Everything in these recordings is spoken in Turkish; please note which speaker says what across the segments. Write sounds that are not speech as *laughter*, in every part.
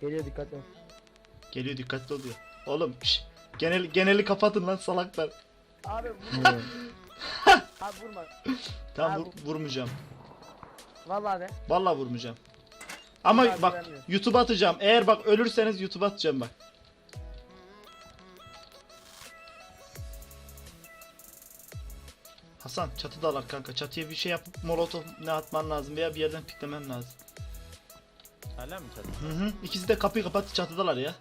Speaker 1: Geliyor dikkatli ol.
Speaker 2: Geliyor dikkatli oluyor. Oğlum şş, genel, geneli kapatın lan salaklar.
Speaker 1: Abi vurma. abi vurma.
Speaker 2: Tamam vur- vurmayacağım.
Speaker 1: Vallahi de.
Speaker 2: Vallahi vurmayacağım. Ama
Speaker 1: Abi
Speaker 2: bak
Speaker 1: vermiyor.
Speaker 2: YouTube'a atacağım. Eğer bak ölürseniz YouTube'a atacağım bak. Hasan çatıdalar kanka. Çatıya bir şey yapıp molotof ne atman lazım veya bir yerden piklemen lazım.
Speaker 3: Hala mı çatı?
Speaker 2: Hı hı. İkisi de kapıyı kapattı çatıdalar ya.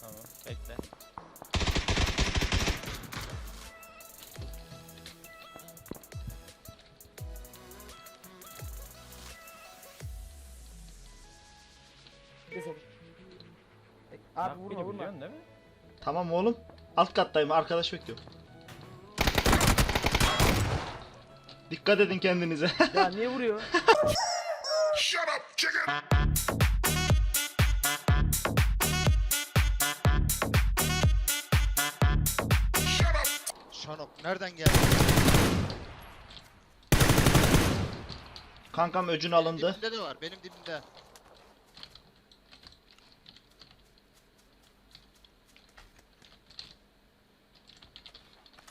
Speaker 3: Tamam. Bekle.
Speaker 1: Oğlum. Abi
Speaker 3: Bak,
Speaker 1: vurma vurma.
Speaker 3: biliyorsun değil mi?
Speaker 2: Tamam oğlum. Alt kattayım arkadaş bekliyor. Dikkat edin kendinize. *laughs*
Speaker 1: Ya niye vuruyor?
Speaker 4: Şanop nereden geldi?
Speaker 2: Kankam öcün alındı.
Speaker 4: Dibinde de var benim dibimde.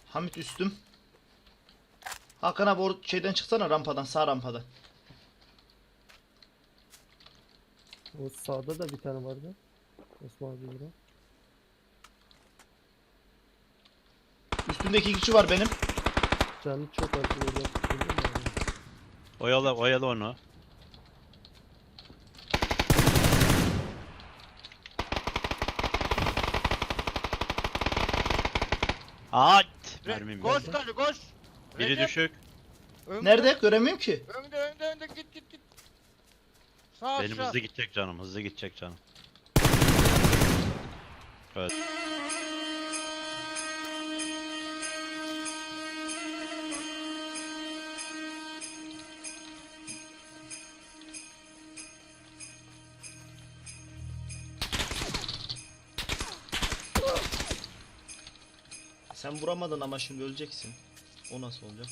Speaker 2: Hamit üstüm. Hakan abi şeyden çıksana rampadan sağ rampadan.
Speaker 5: O sağda da bir tane vardı. Osman abi burada.
Speaker 2: Üstümde iki kişi var benim.
Speaker 5: Canı çok az abi?
Speaker 6: Oyala, oyala onu. At!
Speaker 4: Re-
Speaker 6: Mermim
Speaker 4: koş
Speaker 6: geldi.
Speaker 4: Koş.
Speaker 6: Biri
Speaker 4: Recep,
Speaker 6: düşük.
Speaker 4: önde,
Speaker 2: Nerede? Göremiyorum ki.
Speaker 4: Önde önde önde git git. Sağ
Speaker 6: Benim
Speaker 4: aşağı.
Speaker 6: hızlı gidecek canım, hızlı gidecek canım. Evet.
Speaker 2: Sen vuramadın ama şimdi öleceksin. O nasıl olacak?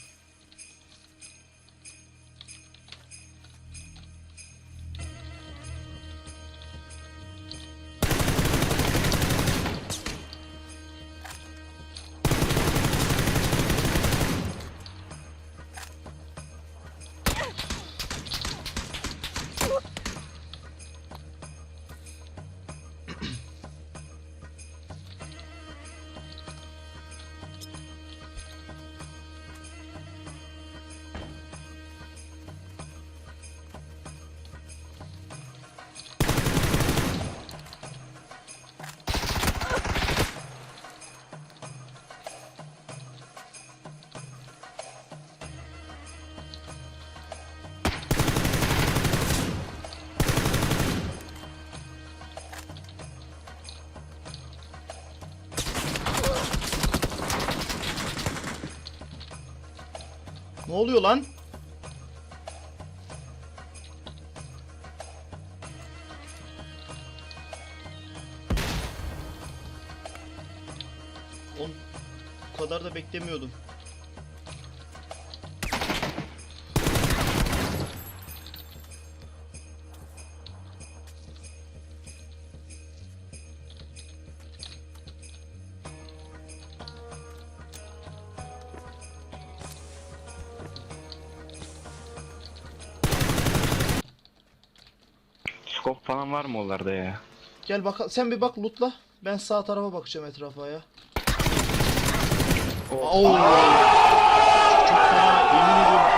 Speaker 2: Ne oluyor lan? On bu kadar da beklemiyordum.
Speaker 7: Falan var mı onlarda ya?
Speaker 2: Gel bak sen bir bak lootla. Ben sağ tarafa bakacağım etrafa ya. Oo. Çok fena yemin ediyorum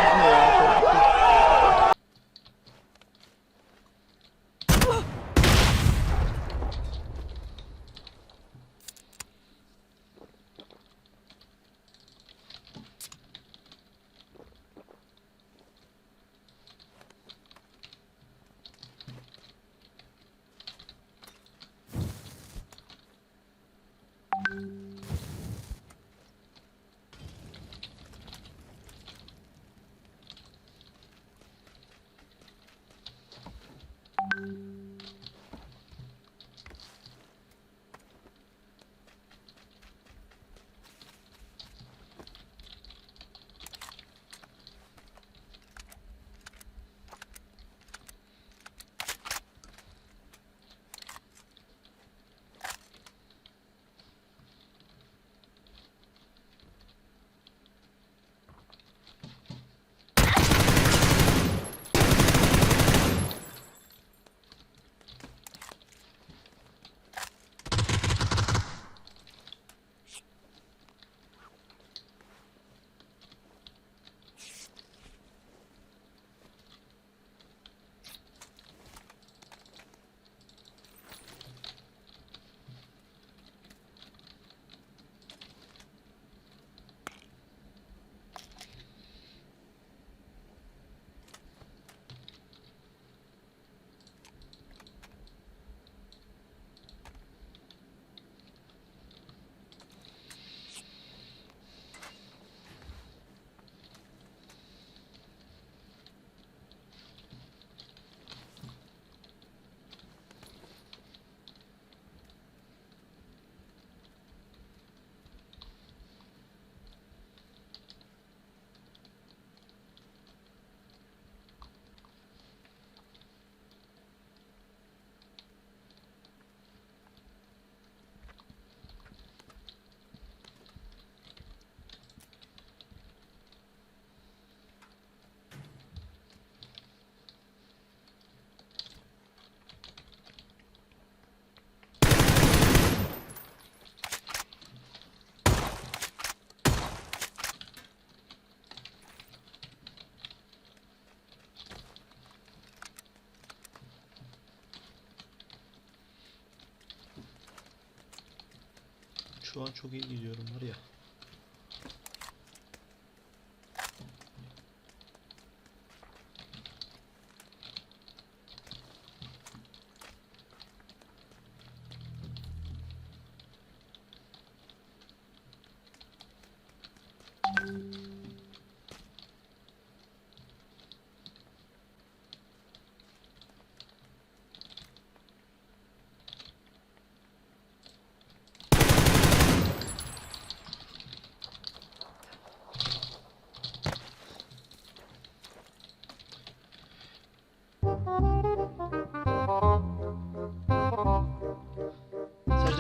Speaker 2: Şu an çok iyi gidiyorum var ya.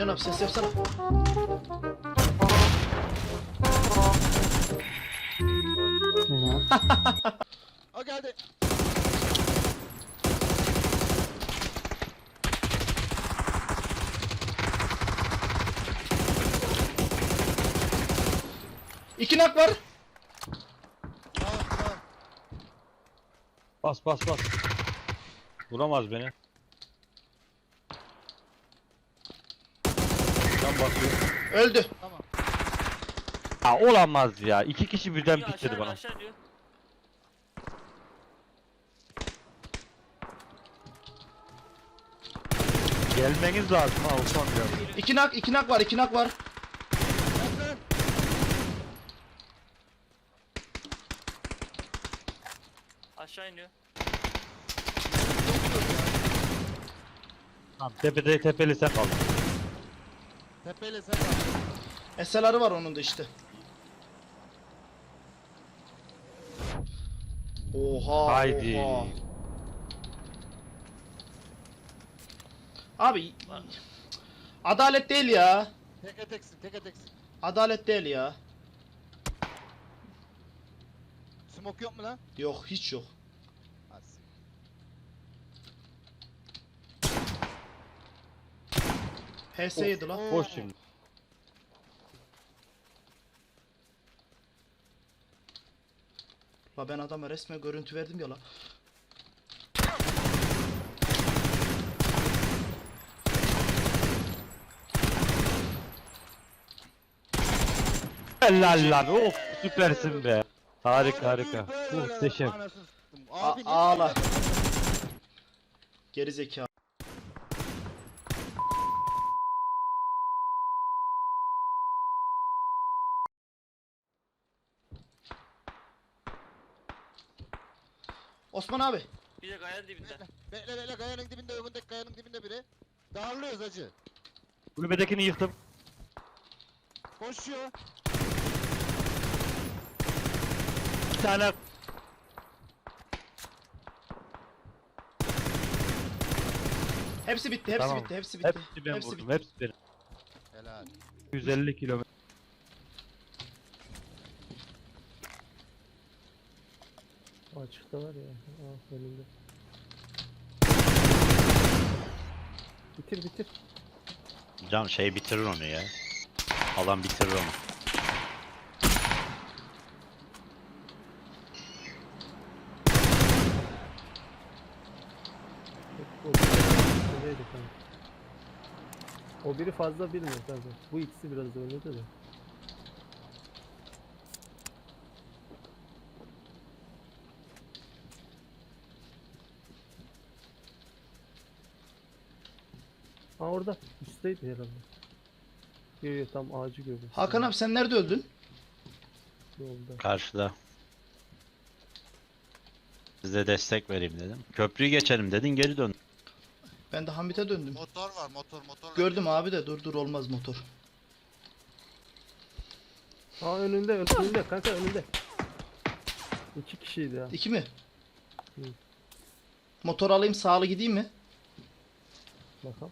Speaker 2: Sercan abi ses yapsana. *laughs*
Speaker 4: O geldi.
Speaker 2: İki nak var.
Speaker 4: Tamam tamam.
Speaker 6: Bas bas bas. Vuramaz beni. Can basıyor.
Speaker 2: Öldü.
Speaker 4: Tamam.
Speaker 6: Ha olamaz ya. İki kişi birden
Speaker 8: Diyor,
Speaker 6: bitirdi
Speaker 8: aşağı
Speaker 6: bana.
Speaker 8: Aşağı diyor.
Speaker 6: Gelmeniz lazım ha Osman ya.
Speaker 2: İki nak, iki nak var, iki nak var.
Speaker 8: Aşağı iniyor.
Speaker 6: Tamam tepede tepeli sen kal.
Speaker 4: Tepeyle sen bak.
Speaker 2: SLR'ı var onun da işte. Oha.
Speaker 6: Haydi.
Speaker 2: Oha. Abi adalet değil ya.
Speaker 4: Teke teksin teke teksin.
Speaker 2: Adalet değil ya.
Speaker 4: Smoke yok mu lan?
Speaker 2: Yok hiç yok. HS yedi lan.
Speaker 6: Boş şimdi.
Speaker 2: La ben adama resmen görüntü verdim ya la.
Speaker 6: Helal lan. Of süpersin be. Harika harika. Muhteşem.
Speaker 4: anasını.
Speaker 2: A-
Speaker 4: niye
Speaker 2: ağla. Geri zeka. Osman abi.
Speaker 8: Bir de gayanın dibinde.
Speaker 4: Bekle bekle kayanın dibinde öbündeki kayanın dibinde biri. Darlıyoruz hacı.
Speaker 6: Kulübedekini yıktım.
Speaker 4: Koşuyor.
Speaker 6: Bir tane
Speaker 2: Hepsi bitti, hepsi
Speaker 6: Tamam.
Speaker 2: bitti, hepsi bitti.
Speaker 6: hepsi ben vurdum. Hepsi benim.
Speaker 4: Helal.
Speaker 6: 150 kilometre.
Speaker 5: Açıkta var ya. Ah önünde. Bitir bitir.
Speaker 6: Can şey bitirir onu ya. Alan bitirir onu.
Speaker 5: O Neredeydi kanka? O biri fazla bilmiyor kanka. Bu ikisi biraz da. Orada. Üstteydi herhalde. Yok yok tam ağacı gördüm.
Speaker 2: Hakan abi sen nerede öldün?
Speaker 5: Yolda.
Speaker 6: Karşıda. Size destek vereyim dedim. Köprüyü geçelim dedin geri dön.
Speaker 2: Ben de Hamit'e döndüm.
Speaker 4: Motor var motor motor.
Speaker 2: Gördüm abi de dur dur olmaz motor.
Speaker 5: Aa önünde önünde kanka önünde. İki kişiydi ya.
Speaker 2: İki mi?
Speaker 5: Hı.
Speaker 2: Motor alayım sağlı gideyim mi?
Speaker 5: Bakalım.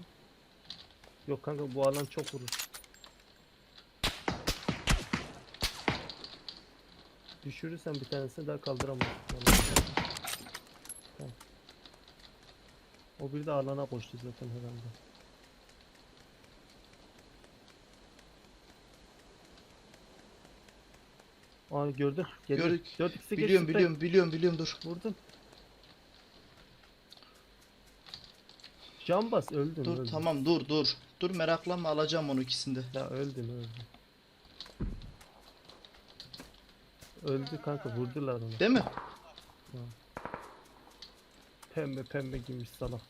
Speaker 5: Yok kanka bu alan çok vurur. Düşürürsen bir tanesini daha kaldıramaz. Tamam. O bir de alana koştu zaten herhalde. Aa gördün.
Speaker 2: Gördük.
Speaker 5: 4 x'e geç
Speaker 2: Biliyorum biliyorum biliyorum biliyorum dur.
Speaker 5: Vurdun. Can bas öldün
Speaker 2: Dur
Speaker 5: öldün.
Speaker 2: tamam dur dur. Dur meraklanma alacağım onu ikisinde.
Speaker 5: Ya öldün öldün. Öldü kanka vurdular onu.
Speaker 2: Değil mi?
Speaker 5: Pembe pembe giymiş salak.